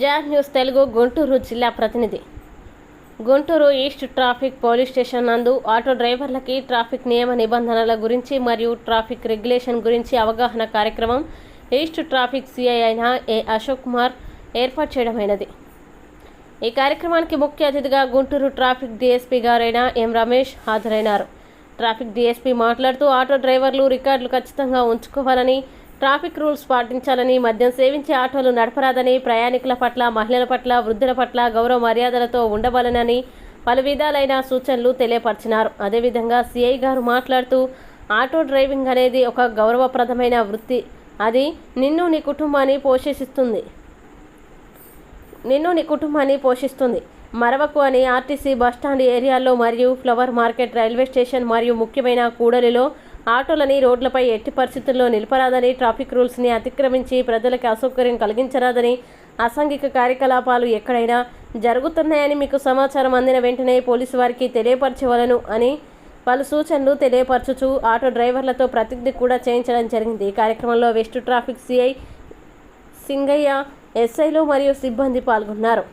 Jack news Telugu Guntur జిల్లా ప్రతినిధి. Guntur east traffic police station నందు ఆటో డ్రైవర్లకి ట్రాఫిక్ నియమ నిబంధనల గురించి మరియు ట్రాఫిక్ రెగ్యులేషన్ గురించి అవగాహన కార్యక్రమం ఈస్ట్ ట్రాఫిక్ సిఐ అయిన ఏ అశోక్ కుమార్ ఏర్పాటు చేయడమైనది. ఈ కార్యక్రమానికి ముఖ్య అతిథిగా గుంటూరు ట్రాఫిక్ డీఎస్పీ గారైన ఎం రమేష్ హాజరైనారు. ట్రాఫిక్ డీఎస్పీ మాట్లాడుతూ ఆటో డ్రైవర్లు రికార్డులు ఖచ్చితంగా ఉంచుకోవాలని ట్రాఫిక్ రూల్స్ పాటించాలని మద్యం సేవించే ఆటోలు నడపరాదని ప్రయాణికుల పట్ల మహిళల పట్ల వృద్ధుల పట్ల గౌరవ మర్యాదలతో ఉండవాలనని పలు విధాలైన సూచనలు తెలియపరిచినారు. అదేవిధంగా సిఐ గారు మాట్లాడుతూ ఆటో డ్రైవింగ్ అనేది ఒక గౌరవప్రదమైన వృత్తి. అది నిన్ను నీ కుటుంబాన్ని పోషిస్తుంది. నిన్ను నీ కుటుంబాన్ని పోషిస్తుంది. మరవకు అని ఆర్టీసీ బస్టాండ్ ఏరియాలో మరియు ఫ్లవర్ మార్కెట్ రైల్వే స్టేషన్ మరియు ముఖ్యమైన కూడలిలో ఆటోలని రోడ్లపై ఎట్టి పరిస్థితుల్లో నిలపరాదని ట్రాఫిక్ రూల్స్ని అతిక్రమించి ప్రజలకు అసౌకర్యం కలిగించరాదని అసాంఘిక కార్యకలాపాలు ఎక్కడైనా జరుగుతున్నాయని మీకు సమాచారం అందిన వెంటనే పోలీసు వారికి తెలియపరచవలను అని పలు సూచనలు తెలియపరచుచు ఆటో డ్రైవర్లతో ప్రతిజ్ఞ కూడా చేయించడం జరిగింది. ఈ కార్యక్రమంలో వెస్ట్ ట్రాఫిక్ సిఐ సింగయ్య ఎస్ఐలు మరియు సిబ్బంది పాల్గొన్నారు.